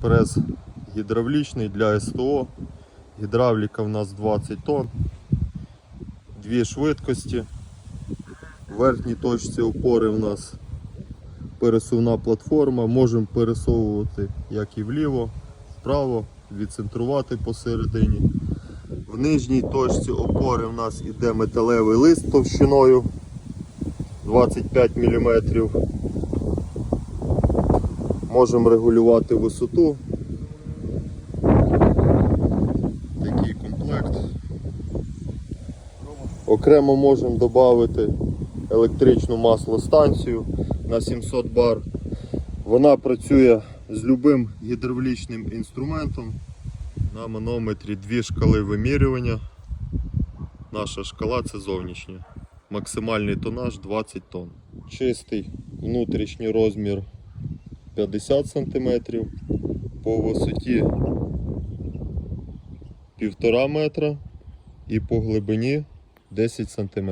прес гідравлічний для СТО. Гідравліка в нас 20 тонн. Дві швидкості. В верхній точці опори в нас пересувна платформа. Можемо пересовувати як і вліво, вправо, відцентрувати посередині. В нижній точці опори в нас іде металевий лист товщиною 25 мм. Можемо регулювати висоту. Такий комплект. Окремо можемо додати електричну маслостанцію на 700 бар. Вона працює з любим гідравлічним інструментом. На манометрі дві шкали вимірювання. Наша шкала це зовнішня. Максимальний тонаж 20 тонн. Чистий внутрішній розмір 50 см. По висоті 1,5 метра і по глибині 10 см.